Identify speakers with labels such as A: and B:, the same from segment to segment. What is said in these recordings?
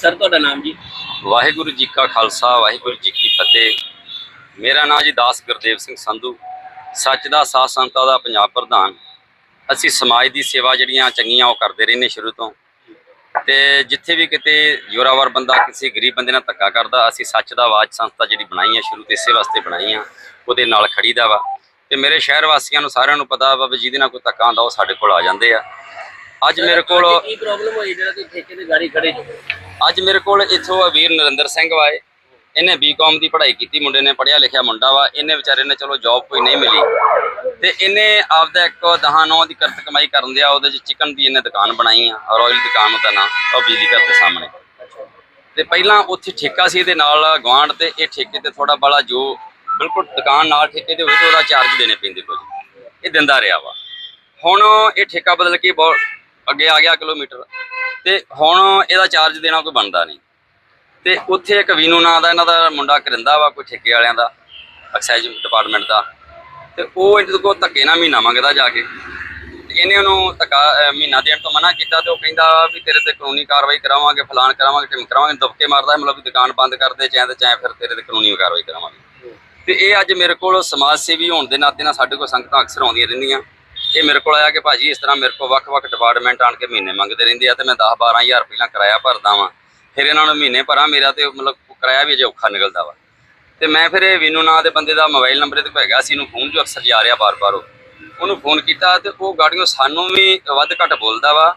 A: Sir ਤੁਹਾਡਾ ਨਾਮ ਜੀ?
B: ਵਾਹਿਗੁਰੂ ਜੀ ਕਾ ਖਾਲਸਾ ਵਾਹਿਗੁਰੂ ਜੀ ਕੀ ਫਤਿਹ। ਮੇਰਾ ਨਾਮ ਜੀ ਦਾਸ ਗੁਰਦੇਵ ਸਿੰਘ ਸੰਧੂ। ਸੱਚ ਦਾ ਸਾਥ ਸੰਤਾਂ ਦਾ ਪੰਜਾਬ ਪ੍ਰਧਾਨ। ਅਸੀਂ ਸਮਾਜ ਦੀ ਸੇਵਾ ਜਿਹੜੀਆਂ ਚੰਗੀਆਂ ਉਹ ਕਰਦੇ ਰਹਿੰਦੇ ਸ਼ੁਰੂ ਤੋਂ। ਤੇ ਜਿੱਥੇ ਵੀ ਕਿਤੇ ਜ਼ੋਰਾਵਰ ਬੰਦਾ ਕਿਸੇ ਗਰੀਬ ਬੰਦੇ ਨਾਲ ਧੱਕਾ ਕਰਦਾ ਅਸੀਂ ਸੱਚ ਦਾ ਆਵਾਜ਼ ਸੰਸਥਾ ਜਿਹੜੀ ਬਣਾਈ ਹੈ ਸ਼ੁਰੂ ਤੋਂ ਇਸੇ ਵਾਸਤੇ ਬਣਾਈ ਆ। ਉਹਦੇ ਨਾਲ ਖੜੀਦਾ ਵਾ। ਤੇ ਮੇਰੇ ਸ਼ਹਿਰ ਵਾਸੀਆਂ ਨੂੰ ਸਾਰਿਆਂ ਨੂੰ ਪਤਾ ਵਾ ਵੀ ਜਿਹਦੇ ਨਾਲ ਕੋਈ ਧੱਕਾ ਹੁੰਦਾ ਉਹ ਸਾਡੇ ਕੋਲ ਆ ਜਾਂਦੇ ਆ। ਅੱਜ ਮੇਰੇ ਕੋਲ
A: ਕੀ ਪ੍ਰੋਬਲਮ ਹੋਈ ਜਿਹੜਾ ਤੁਸੀਂ ਠੇਕੇ ਤੇ ਗਾੜੀ ਖੜੇ ਜੀ
B: ਅੱਜ ਮੇਰੇ ਕੋਲ ਇੱਥੋਂ ਵੀਰ ਨਰਿੰਦਰ ਸਿੰਘ ਵਾਏ ਇਹਨੇ ਬੀਕਾਮ ਦੀ ਪੜ੍ਹਾਈ ਕੀਤੀ, ਮੁੰਡੇ ਨੇ ਪੜ੍ਹਿਆ ਲਿਖਿਆ ਮੁੰਡਾ ਵਾ। ਇਹਨੇ ਵਿਚਾਰੇ ਨੇ ਚਲੋ ਜੌਬ ਕੋਈ ਨਹੀਂ ਮਿਲੀ। ਤੇ ਇਹਨੇ ਆਪਦਾ ਇੱਕ ਦਹਾਂ ਨੌ ਦੀ ਕਰਤ ਕਮਾਈ ਕਰਨ ਦਿਆ, ਉਹਦੇ ਚ ਚਿਕਨ ਦੀ ਇਹਨੇ ਦੁਕਾਨ ਬਣਾਈ ਆ ਰੋਇਲ ਦੁਕਾਨ ਉਹਦਾ ਨਾਂ, ਉਹ ਬਿਜਲੀ ਘਰ ਦੇ ਸਾਹਮਣੇ। ਤੇ ਪਹਿਲਾਂ ਉੱਥੇ ਠੇਕਾ ਸੀ ਇਹਦੇ ਨਾਲ ਗਵਾਂਢ ਤੇ, ਇਹ ਠੇਕੇ ਤੇ ਥੋੜਾ ਬੜਾ ਜੋ ਬਿਲਕੁਲ ਦੁਕਾਨ ਨਾਲ ਠੇਕੇ ਦੇ ਹੋਵੇ ਤੇ ਉਹਦਾ ਚਾਰਜ ਦੇਣੇ ਪੈਂਦੇ ਕੁਝ। ਇਹ ਦਿੰਦਾ ਰਿਹਾ ਵਾ। ਹੁਣ ਇਹ ਠੇਕਾ ਬਦਲ ਕੇ ਬਹੁਤ ਅੱਗੇ ਆ ਗਿਆ ਕਿਲੋਮੀਟਰ। ਤੇ ਹੁਣ ਇਹਦਾ ਚਾਰਜ ਦੇਣਾ ਕੋਈ ਬਣਦਾ ਨਹੀਂ। ਤੇ ਉੱਥੇ ਇੱਕ ਵੀਨੂ ਨਾਂ ਦਾ ਇਹਨਾਂ ਦਾ ਮੁੰਡਾ ਕਰਿੰਦਾ ਵਾ, ਕੋਈ ਠੇਕੇ ਵਾਲਿਆਂ ਦਾ, ਐਕਸਾਈਜ਼ ਡਿਪਾਰਟਮੈਂਟ ਦਾ। ਤੇ ਉਹ ਇਹਦੇ ਕੋਲ ਧੱਕੇ ਨਾਲ ਮਹੀਨਾ ਮੰਗਦਾ ਜਾ ਕੇ। ਇਹਨੇ ਉਹਨੂੰ ਧੱਕਾ ਮਹੀਨਾ ਦੇਣ ਤੋਂ ਮਨਾ ਕੀਤਾ ਤੇ ਉਹ ਕਹਿੰਦਾ ਵੀ ਤੇਰੇ ਤੇ ਕਾਨੂੰਨੀ ਕਾਰਵਾਈ ਕਰਾਵਾਂਗੇ ਫਲਾਨ ਕਰਾਵਾਂਗੇ ਟਿਮ ਕਰਾਵਾਂਗੇ, ਦਬਕੇ ਮਾਰਦਾ ਮਤਲਬ ਵੀ ਦੁਕਾਨ ਬੰਦ ਕਰ ਦੇ, ਚਾਹੇ ਤੇ ਚਾਹੇ ਫਿਰ ਤੇਰੇ ਤੇ ਕਾਨੂੰਨੀ ਕਾਰਵਾਈ ਕਰਾਵਾਂਗੇ। ਤੇ ਇਹ ਅੱਜ ਮੇਰੇ ਕੋਲ ਸਮਾਜ ਸੇਵੀ ਹੋਣ ਦੇ ਨਾਤੇ ਨਾਲ ਸਾਡੇ ਕੋਲ ਸੰਗਤਾਂ ਅਕਸਰ ਆਉਂਦੀਆਂ ਰਹਿੰਦੀਆਂ। ਇਹ ਮੇਰੇ ਕੋਲ ਆਇਆ ਕਿ ਭਾਜੀ ਇਸ ਤਰ੍ਹਾਂ ਮੇਰੇ ਕੋਲ ਵੱਖ-ਵੱਖ ਡਿਪਾਰਟਮੈਂਟ ਆਣ ਕੇ ਮਹੀਨੇ ਮੰਗਦੇ ਰਹਿੰਦੇ ਆ ਤੇ ਮੈਂ 10-12000 ਪਹਿਲਾਂ ਕਿਰਾਇਆ ਭਰਦਾ ਵਾਂ। ਫਿਰ ਇਹਨਾਂ ਨੂੰ ਮਹੀਨੇ ਭਰਾਂ ਮੇਰਾ ਤੇ ਮਤਲਬ ਕਿਰਾਇਆ ਵੀ ਅਜੇ ਔਖਾ ਨਿਕਲਦਾ ਵਾ। ਤੇ ਮੈਂ ਫਿਰ ਇਹ ਵਿਨੂ ਨਾਂ ਦੇ ਬੰਦੇ ਦਾ ਮੋਬਾਈਲ ਨੰਬਰ ਇਹਦੇ ਕੋਲ ਹੈਗਾ ਸੀ, ਇਹਨੂੰ ਫੋਨ ਜੋ ਅਕਸਰ ਜਾ ਰਿਹਾ ਬਾਰ-ਬਾਰ ਉਹ। ਉਹਨੂੰ ਫੋਨ ਕੀਤਾ ਤੇ ਉਹ ਗਾੜੀਆਂ ਸਾਨੂੰ ਵੀ ਵੱਧ ਘੱਟ ਬੋਲਦਾ ਵਾ।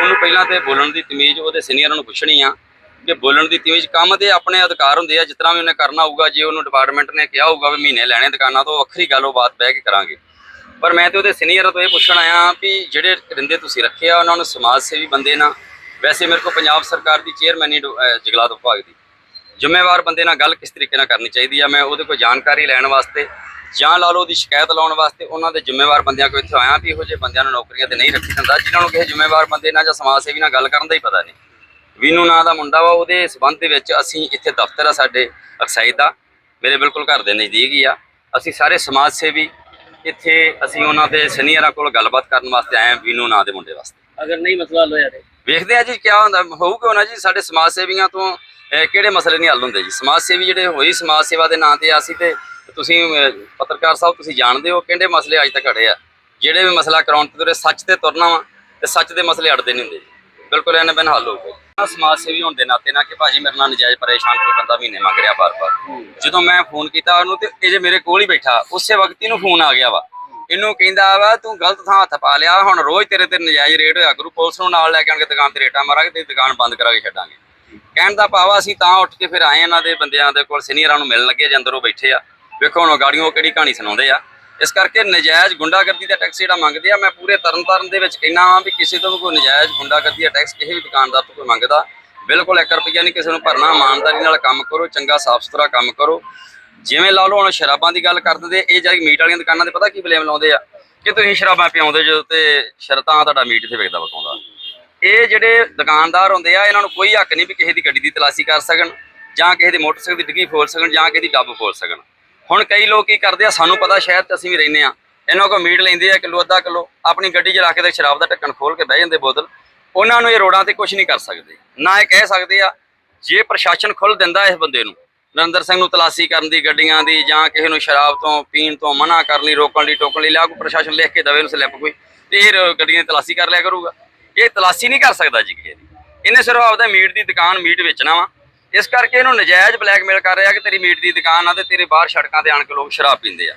B: ਉਹਨੂੰ ਪਹਿਲਾਂ ਤੇ ਬੋਲਣ ਦੀ ਤਮੀਜ਼ ਉਹਦੇ ਸੀਨੀਅਰਾਂ ਨੂੰ ਪੁੱਛਣੀ ਆ ਕਿ ਬੋਲਣ ਦੀ ਤਮੀਜ਼ ਕੰਮ ਦੇ ਆਪਣੇ ਅਧਿਕਾਰ ਹੁੰਦੇ ਆ, ਜਿਸ ਤਰ੍ਹਾਂ ਵੀ ਉਹਨੇ ਕਰਨਾ ਹੋਊਗਾ, ਜੇ ਉਹਨੂੰ ਡਿਪਾਰਟਮੈਂਟ ਨੇ ਕਿਹਾ ਹੋਊਗਾ ਵੀ ਮਹੀਨੇ ਲੈਣੇ ਦੁਕਾਨਾਂ ਤੋਂ ਵੱਖਰੀ ਗੱਲ ਉਹ ਬਾਤ ਬਹਿ ਕੇ ਕਰਾਂਗੇ। ਪਰ ਮੈਂ ਤੇ ਉਹਦੇ ਸੀਨੀਅਰ ਤੋਂ ਇਹ ਪੁੱਛਣ ਆਇਆ ਵੀ ਜਿਹੜੇ ਰਿੰਦੇ ਤੁਸੀਂ ਰੱਖੇ ਆ, ਉਹਨਾਂ ਨੂੰ ਸਮਾਜ ਸੇਵੀ ਬੰਦੇ ਨਾਲ ਵੈਸੇ ਮੇਰੇ ਕੋਲ ਪੰਜਾਬ ਸਰਕਾਰ ਦੀ ਚੇਅਰਮੈਨੀ ਜਗਲਾਤ ਵਿਭਾਗ ਦੀ। ਜ਼ਿੰਮੇਵਾਰ ਬੰਦੇ ਨਾਲ ਗੱਲ ਕਿਸ ਤਰੀਕੇ ਨਾਲ ਕਰਨੀ ਚਾਹੀਦੀ ਆ, ਮੈਂ ਉਹਦੇ ਕੋਲ ਜਾਣਕਾਰੀ ਲੈਣ ਵਾਸਤੇ ਜਾਂ ਲਾ ਲਓ ਉਹਦੀ ਸ਼ਿਕਾਇਤ ਲਾਉਣ ਵਾਸਤੇ ਉਹਨਾਂ ਦੇ ਜ਼ਿੰਮੇਵਾਰ ਬੰਦਿਆਂ ਕੋਲ ਇੱਥੇ ਆਇਆ ਵੀ ਇਹੋ ਜਿਹੇ ਬੰਦਿਆਂ ਨੂੰ ਨੌਕਰੀਆਂ ਤੇ ਨਹੀਂ ਰੱਖੀ ਜਾਂਦਾ। ਜਿਨ੍ਹਾਂ ਨੂੰ ਕਿਸੇ ਜ਼ਿੰਮੇਵਾਰ ਬੰਦੇ ਨਾਲ ਜਾਂ ਸਮਾਜ ਸੇਵੀ ਨਾਲ ਗੱਲ ਕਰਨ ਦਾ ਹੀ ਪਤਾ ਨਹੀਂ। ਵੀਨੂ ਨਾਂ ਦਾ ਮੁੰਡਾ ਵਾ, ਉਹਦੇ ਸਬੰਧ ਦੇ ਵਿੱਚ ਅਸੀਂ ਇੱਥੇ ਦਫ਼ਤਰ ਆ ਸਾਡੇ ਅਕਸਾਈ ਦਾ ਮੇਰੇ ਬਿਲਕੁਲ ਘਰ ਦੇ ਨਜ਼ਦੀਕ ਹੀ ਆ। ਅਸੀਂ ਸਾਰੇ ਸਮਾਜ ਸੇਵੀ ਇੱਥੇ ਅਸੀਂ ਉਹਨਾਂ ਦੇ ਸੀਨੀਅਰਾਂ ਕੋਲ ਗੱਲਬਾਤ ਕਰਨ ਵਾਸਤੇ ਆਏ ਹਾਂ ਵੀਨੂ ਨਾਂ ਦੇ ਮੁੰਡੇ ਵਾਸਤੇ।
A: ਅਗਰ ਨਹੀਂ ਮਸਲਾ ਹੱਲ ਹੋਇਆ ਤੇ?
B: ਵੇਖਦੇ ਆ ਜੀ ਕੀ ਹੁੰਦਾ ਹੋਊ ਕਿਉਂ ਨਾ ਜੀ ਸਾਡੇ ਸਮਾਜ ਸੇਵੀਆਂ ਤੋਂ ਕਿਹੜੇ ਮਸਲੇ ਨਹੀਂ ਹੱਲ ਹੁੰਦੇ ਜੀ? ਸਮਾਜ ਸੇਵੀ ਜਿਹੜੇ ਹੋਈ ਸਮਾਜ ਸੇਵਾ ਦੇ ਨਾਂ ਤੇ ਆ, ਅਸੀਂ ਤੇ ਤੁਸੀਂ ਪੱਤਰਕਾਰ ਸਾਹਿਬ ਤੁਸੀਂ ਜਾਣਦੇ ਹੋ ਕਿਹੜੇ ਮਸਲੇ ਅੱਜ ਤੱਕ ਅੜੇ ਆ। ਜਿਹੜੇ ਵੀ ਮਸਲਾ ਕਰਾਉਣ ਤੇ ਤੁਰੇ ਸੱਚ ਤੇ ਤੁਰਨਾ ਵਾ ਤੇ ਸੱਚ ਦੇ ਮਸਲੇ ਅੜਦੇ ਨਹੀਂ ਹੁੰਦੇ ਜੀ। ਬਿਲਕੁਲ ਇਹਨਾਂ ਬਿਨ ਹੱਲ ਹੋਊਗਾ ਆਹ ਸਮਾਜ ਸੇਵੀ ਹੋਣ ਦੇ ਨਾਤੇ ਨਾ ਕਿ ਭਾਜੀ ਮੇਰੇ ਨਾਲ ਨਜਾਇਜ਼ ਪਰੇਸ਼ਾਨ ਕੋਈ ਬੰਦਾ ਮਹੀਨੇ ਮੰਗ ਰਿਹਾ ਬਾਰ-ਬਾਰ ਜਦੋਂ ਮੈਂ ਫੋਨ ਕੀਤਾ ਉਹਨੂੰ ਤੇ ਇਹ ਜੇ ਮੇਰੇ ਕੋਲ ਹੀ ਬੈਠਾ ਉਸੇ ਵਕਤ ਇਹਨੂੰ ਫੋਨ ਆ ਗਿਆ ਵਾ। ਇਹਨੂੰ ਕਹਿੰਦਾ ਵਾ ਤੂੰ ਗਲਤ ਥਾਂ ਹੱਥ ਪਾ ਲਿਆ ਹੁਣ ਰੋਜ਼ ਤੇਰੇ ਤੇ ਨਜਾਇਜ਼ ਰੇਟ ਹੋਇਆ ਕਰੂ ਪੁਲਿਸ ਨੂੰ ਨਾਲ ਲੈ ਕੇ ਆਣਗੇ ਦੁਕਾਨ ਤੇ ਰੇਟਾਂ ਮਾਰਾਂਗੇ ਤੇ ਦੁਕਾਨ ਬੰਦ ਕਰਾ ਕੇ ਛੱਡਾਂਗੇ। ਕਹਿਣ ਦਾ ਆ ਅਸੀਂ ਤਾਂ ਉੱਠ ਕੇ ਫਿਰ ਆਏ ਇਹਨਾਂ ਦੇ ਬੰਦਿਆਂ ਦੇ ਕੋਲ ਸੀਨੀਅਰਾਂ ਨੂੰ ਮਿਲਣ ਲੱਗੇ ਜੇ ਅੰਦਰ ਉਹ ਬੈਠੇ ਆ। ਵੇਖੋ ਹੁਣ ਗਾੜੀਆਂ ਉਹ ਕਿਹੜੀ ਕਹਾਣੀ ਸੁਣਾਉਂਦੇ ਆ। ਇਸ ਕਰਕੇ ਨਜਾਇਜ਼ ਗੁੰਡਾਗਰਦੀ ਦਾ ਟੈਕਸ ਜਿਹੜਾ ਮੰਗਦੇ ਆ, ਮੈਂ ਪੂਰੇ ਤਰਨਤਾਰਨ ਦੇ ਵਿੱਚ ਕਹਿਣਾ ਵਾਂ ਵੀ ਕਿਸੇ ਤੋਂ ਵੀ ਕੋਈ ਨਜਾਇਜ਼ ਗੁੰਡਾਗਰਦੀ ਦਾ ਟੈਕਸ ਕਿਸੇ ਵੀ ਦੁਕਾਨਦਾਰ ਤੋਂ ਕੋਈ ਮੰਗਦਾ। ਬਿਲਕੁਲ 1 ਰੁਪਈਆ ਨਹੀਂ ਕਿਸੇ ਨੂੰ ਭਰਨਾ, ਇਮਾਨਦਾਰੀ ਨਾਲ ਕੰਮ ਕਰੋ, ਚੰਗਾ ਸਾਫ਼ ਸੁਥਰਾ ਕੰਮ ਕਰੋ। ਜਿਵੇਂ ਲਾ ਲਓ ਹੁਣ ਸ਼ਰਾਬਾਂ ਦੀ ਗੱਲ ਕਰਦੇ ਤੇ ਇਹ ਜਿਹੜੀ ਮੀਟ ਵਾਲੀਆਂ ਦੁਕਾਨਾਂ ਦੇ ਪਤਾ ਕੀ ਬਲੇਮ ਲਾਉਂਦੇ ਆ? ਕਿ ਤੁਸੀਂ ਸ਼ਰਾਬਾਂ ਪਿਆਉਂਦੇ ਜੋ ਤੇ ਸ਼ਰਤਾਂ ਤੁਹਾਡਾ ਮੀਟ ਇੱਥੇ ਵਿਕਦਾ ਵਕਾਉਂਦਾ। ਇਹ ਜਿਹੜੇ ਦੁਕਾਨਦਾਰ ਹੁੰਦੇ ਆ, ਇਹਨਾਂ ਨੂੰ ਕੋਈ ਹੱਕ ਨਹੀਂ ਵੀ ਕਿਸੇ ਦੀ ਗੱਡੀ ਦੀ ਤਲਾਸ਼ੀ ਕਰ ਸਕਣ, ਜਾਂ ਕਿਸੇ ਦੇ ਮੋਟਰਸਾਈਕਲ ਦੀ ਡਿੱਗੀ ਫੋਲ ਸਕਣ, ਜਾਂ ਕਿਸੇ ਦੀ ਡੱਬ ਫੋਲ ਸਕਣ। ਹੁਣ ਕਈ ਲੋਕ ਕੀ ਕਰਦੇ ਆ, ਸਾਨੂੰ ਪਤਾ ਸ਼ਹਿਰ 'ਚ ਅਸੀਂ ਵੀ ਰਹਿੰਦੇ ਆ। ਇਹਨਾਂ ਕੋਲ ਮੀਟ ਲੈਂਦੇ ਆ ਕਿਲੋ, ਅੱਧਾ ਕਿਲੋ, ਆਪਣੀ ਗੱਡੀ 'ਚ ਰੱਖ ਕੇ ਤੇ ਸ਼ਰਾਬ ਦਾ ਢੱਕਣ ਖੋਲ ਕੇ ਬਹਿ ਜਾਂਦੇ ਬੋਤਲ। ਉਹਨਾਂ ਨੂੰ ਇਹ ਰੋਡਾਂ ਤੇ ਕੁਝ ਨਹੀਂ ਕਰ ਸਕਦੇ। ਨਾ ਇਹ ਕਹਿ ਸਕਦੇ ਆ, ਜੇ ਪ੍ਰਸ਼ਾਸਨ ਖੁੱਲ ਦਿੰਦਾ ਇਸ ਬੰਦੇ ਨੂੰ, ਨਰਿੰਦਰ ਸਿੰਘ ਨੂੰ ਤਲਾਸ਼ੀ ਕਰਨ ਦੀ, ਗੱਡੀਆਂ ਦੀ ਜਾਂ ਕਿਸੇ ਨੂੰ ਸ਼ਰਾਬ ਤੋਂ, ਪੀਣ ਤੋਂ ਮਨਾ ਕਰਨ ਲਈ, ਰੋਕਣ ਲਈ, ਟੋਕਣ ਲਈ, ਲਿਆ ਕੋਈ ਪ੍ਰਸ਼ਾਸਨ ਲਿਖ ਕੇ ਦਵੇ ਨੂੰ ਸਲਿੱਪ ਕੋਈ, ਤੇ ਇਹ ਗੱਡੀਆਂ ਦੀ ਤਲਾਸ਼ੀ ਕਰ ਲਿਆ ਕਰੂਗਾ। ਇਹ ਤਲਾਸ਼ੀ ਨਹੀਂ ਕਰ ਸਕਦਾ ਜੀ ਕਿਸੇ ਦੀ। ਇਹਨੇ ਸਿਰਫ ਆਪਦਾ ਮੀਟ ਦੀ ਦੁਕਾਨ ਮੀਟ ਵੇਚਣਾ ਵਾ। ਇਸ ਕਰਕੇ ਇਹਨੂੰ ਨਜਾਇਜ਼ ਬਲੈਕਮੇਲ ਕਰ ਰਿਹਾ ਕਿ ਤੇਰੀ ਮੀਟ ਦੀ ਦੁਕਾਨ ਆ ਤੇ ਤੇਰੇ ਬਾਹਰ ਸੜਕਾਂ ਤੇ ਆਣ ਕੇ ਲੋਕ ਸ਼ਰਾਬ ਪੀਂਦੇ ਆ।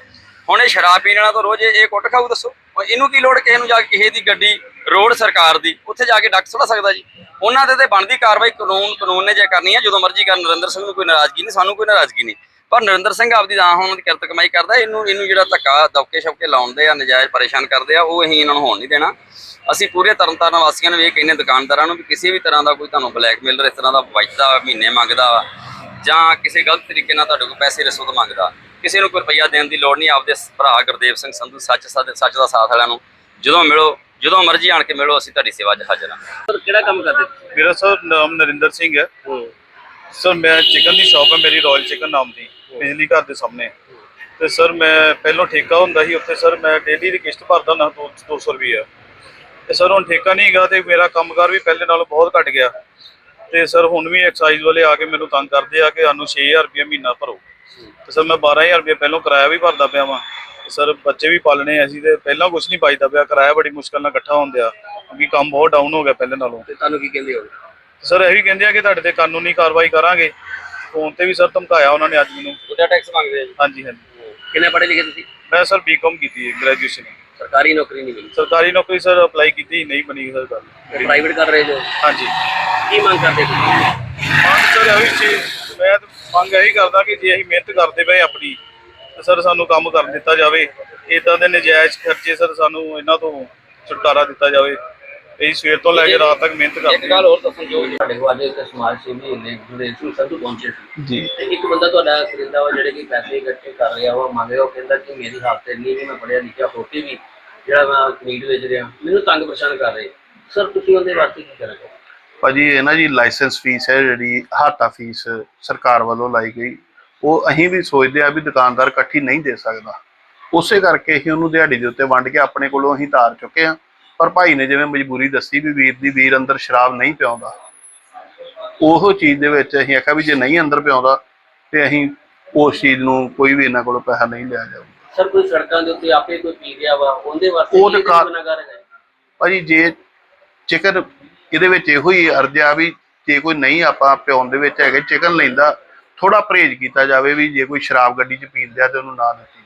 B: ਹੁਣ ਇਹ ਸ਼ਰਾਬ ਪੀਣ ਵਾਲਾ ਤਾਂ ਰੋਜ਼ ਇਹ ਕੁੱਟ ਖਾਊ, ਦੱਸੋ। ਇਹਨੂੰ ਕੀ ਲੋੜ ਕਿਸੇ ਨੂੰ ਜਾ ਕੇ ਕਿਸੇ ਦੀ ਗੱਡੀ, ਰੋਡ ਸਰਕਾਰ ਦੀ, ਉੱਥੇ ਜਾ ਕੇ ਡੱਕ ਸੁੱਟ ਸਕਦਾ ਜੀ। ਉਹਨਾਂ ਦੇ ਤੇ ਬਣਦੀ ਕਾਰਵਾਈ ਕਾਨੂੰਨ ਕਾਨੂੰਨ ਨੇ ਜੇ ਕਰਨੀ ਹੈ ਜਦੋਂ ਮਰਜ਼ੀ ਕਰਨ। ਨਰਿੰਦਰ ਸਿੰਘ ਨੂੰ ਕੋਈ ਨਾਰਾਜ਼ਗੀ ਨਹੀਂ, ਸਾਨੂੰ ਕੋਈ ਨਾਰਾਜ਼ਗੀ ਨਹੀਂ। ਪਰ ਨਰਿੰਦਰ ਸਿੰਘ ਆਪਦੀ ਤਾਂ ਹੋਣ ਦੀ ਕਿਰਤ ਕਮਾਈ ਕਰਦਾ ਇਹਨੂੰ ਇਹਨੂੰ ਜਿਹੜਾ ਧੱਕਾ ਦਬਕੇ ਛਪਕੇ ਲਾਉਂਦੇ ਆ ਨਜਾਇਜ਼ ਪਰੇਸ਼ਾਨ ਕਰਦੇ ਆ ਉਹ ਅਸੀਂ ਇਹਨਾਂ ਨੂੰ ਹੋਣ ਨਹੀਂ ਦੇਣਾ। ਅਸੀਂ ਪੂਰੇ ਤਰਨਤਾਰਨ ਵਾਸੀਆਂ ਨੂੰ ਵੀ ਇਹ ਕਹਿੰਦੇ ਦੁਕਾਨਦਾਰਾਂ ਨੂੰ ਵੀ ਕਿਸੇ ਵੀ ਤਰ੍ਹਾਂ ਦਾ ਕੋਈ ਤੁਹਾਨੂੰ ਬਲੈਕਮੇਲਰ ਇਸ ਤਰ੍ਹਾਂ ਦਾ ਵਜਦਾ ਮਹੀਨੇ ਮੰਗਦਾ ਜਾਂ ਕਿਸੇ ਗਲਤ ਤਰੀਕੇ ਨਾਲ ਤੁਹਾਡੇ ਕੋਲ ਪੈਸੇ ਰਿਸ਼ਵਤ ਮੰਗਦਾ ਕਿਸੇ ਨੂੰ ਕੋਈ ਰੁਪਈਆ ਦੇਣ ਦੀ ਲੋੜ ਨਹੀਂ ਆਪਦੇ ਭਰਾ ਗੁਰਦੇਵ ਸਿੰਘ ਸੰਧੂ ਸੱਚ ਸੱਚ ਸੱਚ ਦਾ ਸਾਥ ਵਾਲਿਆਂ ਨੂੰ ਜਦੋਂ ਮਿਲੋ ਜਦੋਂ ਮਰਜ਼ੀ ਆਣ ਕੇ ਮਿਲੋ ਅਸੀਂ ਤੁਹਾਡੀ ਸੇਵਾ 'ਚ ਹਾਜ਼ਰ ਹਾਂ।
A: ਸਰ ਕਿਹੜਾ ਕੰਮ ਕਰਦੇ?
C: ਮੇਰਾ ਸਰ ਨਾਮ ਨਰਿੰਦਰ ਸਿੰਘ ਹੈ।
A: ਹੂੰ।
C: ਸਰ, ਮੈਂ ਚਿਕਨ ਦੀ ਸ਼ਾਪ ਹੈ, ਮੇਰੀ ਰਾਇਲ ਚਿਕਨ ਨਾਮ ਦੀ, ਬਿਜਲੀ ਘਰ ਦੇ ਸਾਹਮਣੇ। ਤੇ ਸਰ, ਮੈਂ ਪਹਿਲਾਂ ਠੇਕਾ ਹੁੰਦਾ ਸੀ ਉੱਥੇ, ਸਰ, ਮੈਂ ਡੇਲੀ ਦੀ ਕਿਸ਼ਤ ਭਰਦਾ ਨਾ 200 ਰੁਪਏ ਤੇ ਸਰ, ਹੁਣ ਠੇਕਾ ਨਹੀਂ ਹੈਗਾ ਤੇ ਮੇਰਾ ਕੰਮਕਾਰ ਵੀ ਪਹਿਲੇ ਨਾਲੋਂ ਬਹੁਤ ਘਟ ਗਿਆ। ਤੇ ਸਰ, ਹੁਣ ਵੀ ਐਕਸਾਈਜ਼ ਵਾਲੇ ਆ ਕੇ ਮੈਨੂੰ ਤੰਗ ਕਰਦੇ ਆ ਕਿ ਸਾਨੂੰ 6000 ਰੁਪਏ ਮਹੀਨਾ ਭਰੋ। ਤੇ ਸਰ, ਮੈਂ 12000 ਰੁਪਏ ਪਹਿਲਾਂ ਕਿਰਾਇਆ ਵੀ ਭਰਦਾ ਪਿਆ ਵਾਂ। ਸਰ, ਬੱਚੇ ਵੀ ਪਾਲਣੇ ਅਸੀਂ ਤੇ ਪਹਿਲਾਂ ਕੁਝ ਨਹੀਂ ਪਾਈਦਾ ਪਿਆ, ਕਿਰਾਇਆ ਬੜੀ ਮੁਸ਼ਕਲ ਨਾਲ ਇਕੱਠਾ ਹੁੰਦਿਆ ਕਿਉਂਕਿ ਕੰਮ ਬਹੁਤ ਡਾਊਨ ਹੋ ਗਿਆ ਪਹਿਲੇ ਨਾਲੋਂ।
A: ਤੇ ਤੁਹਾਨੂੰ ਕੀ ਕਹਿੰਦੇ ਹੋ?
C: ਸਰ ਇਹ ਵੀ ਕਹਿੰਦੇ ਆ ਕਿ ਤੁਹਾਡੇ ਤੇ ਕਾਨੂੰਨੀ ਕਾਰਵਾਈ ਕਰਾਂਗੇ। ਫੋਨ ਤੇ ਵੀ ਸਰ ਧਮਕਾਇਆ ਉਹਨਾਂ ਨੇ ਅੱਜ ਮੈਨੂੰ।
B: ਗੁੱਡਾ ਟੈਕਸ ਮੰਗਦੇ ਆ ਜੀ।
C: ਹਾਂਜੀ ਹਾਂਜੀ।
A: ਕਿੰਨੇ ਪੜ੍ਹੇ ਲਿਖੇ ਤੁਸੀਂ?
C: ਮੈਂ ਸਰ ਬੀਕਾਮ ਕੀਤੀ ਹੈ ਗ੍ਰੈਜੂਏਸ਼ਨ
A: ਸਰਕਾਰੀ ਨੌਕਰੀ ਨਹੀਂ ਮਿਲੀ।
C: ਸਰਕਾਰੀ ਨੌਕਰੀ ਸਰ ਅਪਲਾਈ ਕੀਤੀ ਨਹੀਂ ਬਣੀ ਸਰ ਗੱਲ।
A: ਪ੍ਰਾਈਵੇਟ ਕਰ ਰਹੇ ਜੋ?
C: ਹਾਂਜੀ।
A: ਕੀ ਮੰਗ ਕਰਦੇ ਤੁਸੀਂ?
C: ਮੰਗ ਸਰ ਇਹ ਚੀਜ਼ ਮੈਂ ਤਾਂ ਮੰਗ ਇਹੀ ਕਰਦਾ ਕਿ ਜੇ ਅਸੀਂ ਮਿਹਨਤ ਕਰਦੇ ਪਏ ਆਪਣੀ ਤੇ ਸਰ ਸਾਨੂੰ ਕੰਮ ਕਰਨ ਦਿੱਤਾ ਜਾਵੇ। ਇਦਾਂ ਦੇ ਨਜਾਇਜ਼ ਖਰਚੇ ਸਰ ਸਾਨੂੰ ਇਹਨਾਂ ਤੋਂ ਛੁਟਕਾਰਾ ਦਿੱਤਾ ਜਾਵੇ। ਅਸੀਂ ਸਵੇਰ ਤੋਂ ਲੈ ਕੇ ਰਾਤ ਤੱਕ ਮਿਹਨਤ
B: ਇੱਕ
C: ਕਰਦੇ
B: ਗੱਲ ਹੋਰ ਦੱਸਣ ਜੋ
A: ਤੁਹਾਡੇ ਕੋਲ ਅੱਜ ਇੱਕ ਸਮਾਜ ਸੇਵੀ ਹੁੰਦੇ ਜਿਹੜੇ ਸਿੰਘ ਸੰਧੂ ਪਹੁੰਚੇ ਸੀ।
C: ਜੀ।
A: ਤੇ ਇੱਕ ਬੰਦਾ ਤੁਹਾਡਾ ਕਰਿੰਦਾ ਵਾ ਜਿਹੜੇ ਕਿ ਪੈਸੇ ਇਕੱਠੇ ਕਰ ਰਿਹਾ ਵਾ ਮੰਗ ਰਿਹਾ ਉਹ ਕਹਿੰਦਾ ਕਿ ਮੇਰੀ ਹਾਲਤ ਇੰਨੀ ਵੀ ਮੈਂ ਪੜਿਆ ਲਿਖਿਆ ਹੋ ਕੇ ਵੀ ਜਿਹੜਾ ਮੈਂ ਮੀਟ ਵੇਚ ਰਿਹਾ ਮੈਨੂੰ ਤੰਗ ਪਰੇਸ਼ਾਨ ਕਰ ਰਹੇ। ਸਰ ਤੁਸੀਂ ਉਹਦੇ ਵਾਸਤੇ ਕੀ ਕਰੋਗੇ
D: ਭਾਜੀ ਇਹ ਨਾ ਜੀ ਲਾਇਸੈਂਸ ਫੀਸ ਹੈ ਜਿਹੜੀ ਹਾਤਾ ਫੀਸ ਸਰਕਾਰ ਵੱਲੋਂ ਲਾਈ ਗਈ। ਉਹ ਅਸੀਂ ਵੀ ਸੋਚਦੇ ਆ ਵੀ ਦੁਕਾਨਦਾਰ ਇਕੱਠੀ ਨਹੀਂ ਦੇ ਸਕਦਾ। ਉਸੇ ਕਰਕੇ ਅਸੀਂ ਉਹਨੂੰ ਦਿਹਾੜੀ ਦੇ ਉੱਤੇ ਵੰਡ ਕੇ ਆਪਣੇ ਕੋਲੋਂ ਅਸੀਂ ਤਾਰ ਚੁੱਕੇ ਆ ਪਰ ਭਾਈ ਨੇ ਜਿਵੇਂ ਮਜਬੂਰੀ ਦੱਸੀ ਵੀ ਵੀਰ ਦੀ ਵੀਰ ਅੰਦਰ ਸ਼ਰਾਬ ਨਹੀਂ ਪਿਆਉਂਦਾ ਉਹ ਚੀਜ਼ ਦੇ ਵਿੱਚ ਅਸੀਂ ਆਖਿਆ ਵੀ ਜੇ ਨਹੀਂ ਅੰਦਰ ਪਿਆਉਂਦਾ ਤੇ ਅਸੀਂ ਉਸ ਚੀਜ਼ ਨੂੰ ਕੋਈ ਵੀ ਇਹਨਾਂ ਕੋਲੋਂ ਪੈਸਾ ਨਹੀਂ ਲਿਆ ਜਾਊਗਾ
A: ਸਰ ਕੋਈ ਸੜਕਾਂ ਦੇ ਉੱਤੇ ਆਪੇ ਕੋਈ ਪੀ ਰਿਹਾ ਵਾ ਉਹਦੇ ਵਾਸਤੇ
D: ਉਹ
A: ਗੁਨਾਹਗਾਰ ਹੈਗਾ ਹੈ।
D: ਭਾਜੀ ਜੇ ਚਿਕਨ ਇਹਦੇ ਵਿੱਚ ਇਹੋ ਹੀ ਅਰਜ਼ ਆ ਵੀ ਜੇ ਕੋਈ ਨਹੀਂ ਆਪਾਂ ਪਿਆਉਣ ਦੇ ਵਿੱਚ ਹੈਗੇ ਚਿਕਨ ਲੈਂਦਾ ਥੋੜਾ ਪਰਹੇਜ਼ ਕੀਤਾ ਜਾਵੇ ਵੀ ਜੇ ਕੋਈ ਸ਼ਰਾਬ ਗੱਡੀ 'ਚ ਪੀਂਦਾ ਤੇ ਉਹਨੂੰ ਨਾ ਦਿੱਤੀ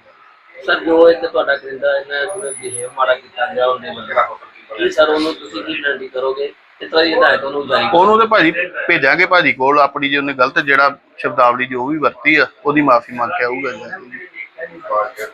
A: ਸਰ, ਜੋ ਇੱਕ ਤੁਹਾਡਾ ਕਰਿੰਦਾ ਇਹਨਾਂ ਜਿਹੜਾ ਬਿਹੇਵ ਮਾੜਾ ਕੀਤਾ ਗਿਆ ਉਹਦੇ ਵੱਲੋਂ ਕੀ ਸਰ, ਉਹਨੂੰ ਤੁਸੀਂ ਕੀ ਗਰੰਟੀ ਕਰੋਗੇ? ਇਸ ਤਰ੍ਹਾਂ ਦੀ ਹਦਾਇਤ ਉਹਨੂੰ ਜਾਰੀ
D: ਉਹਨੂੰ ਤੇ ਭਾਜੀ ਭੇਜਾਂਗੇ ਭਾਜੀ ਕੋਲ, ਆਪਣੀ ਜੇ ਉਹਨੇ ਗਲਤ ਜਿਹੜਾ ਸ਼ਬਦਾਵਲੀ ਜੋ ਵੀ ਵਰਤੀ ਆ, ਉਹਦੀ ਮਾਫੀ ਮੰਗ ਕੇ ਆਊਗਾ ਜੀ।